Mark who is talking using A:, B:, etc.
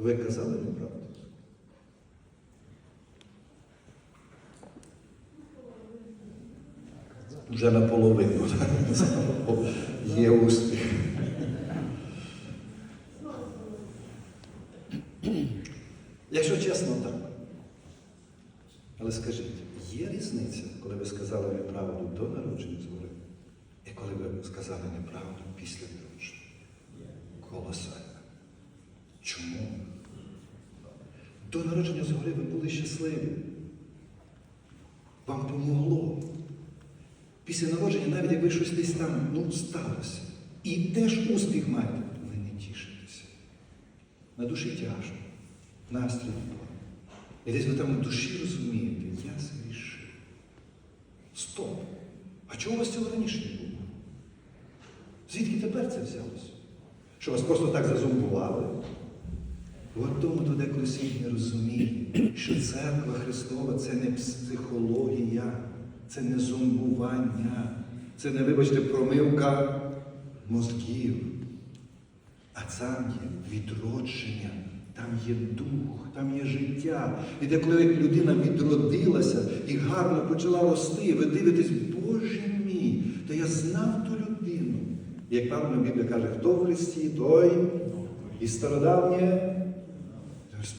A: Ви казали неправду? Вже наполовину. Є успіх. Якщо чесно, так. Але скажіть, є різниця, коли ви сказали неправду до народження згори, і коли ви сказали неправду після народження? Колосально. Чому? До народження згори ви були щасливі. Вам помогло. Після народження, навіть якби щось десь там ну, сталося, і теж успіх маєте, ви не тішитеся. На душі тяжко, настрій впав. І десь ви там на душі розумієте, я згрішив. Стоп! А чого у вас цього раніше не було? Звідки тепер це взялося? Що вас просто так зазумбували? От тому то деколи світ не розуміє, що церква Христова це не психологія, це не зомбування, це не, вибачте, промивка мозків. А там є відродження, там є дух, там є життя. І де коли людина відродилася і гарно почала рости, ви дивитесь, Боже мій, то я знав ту людину. Як правильно Біблія каже, хто в Христі, той і стародавнє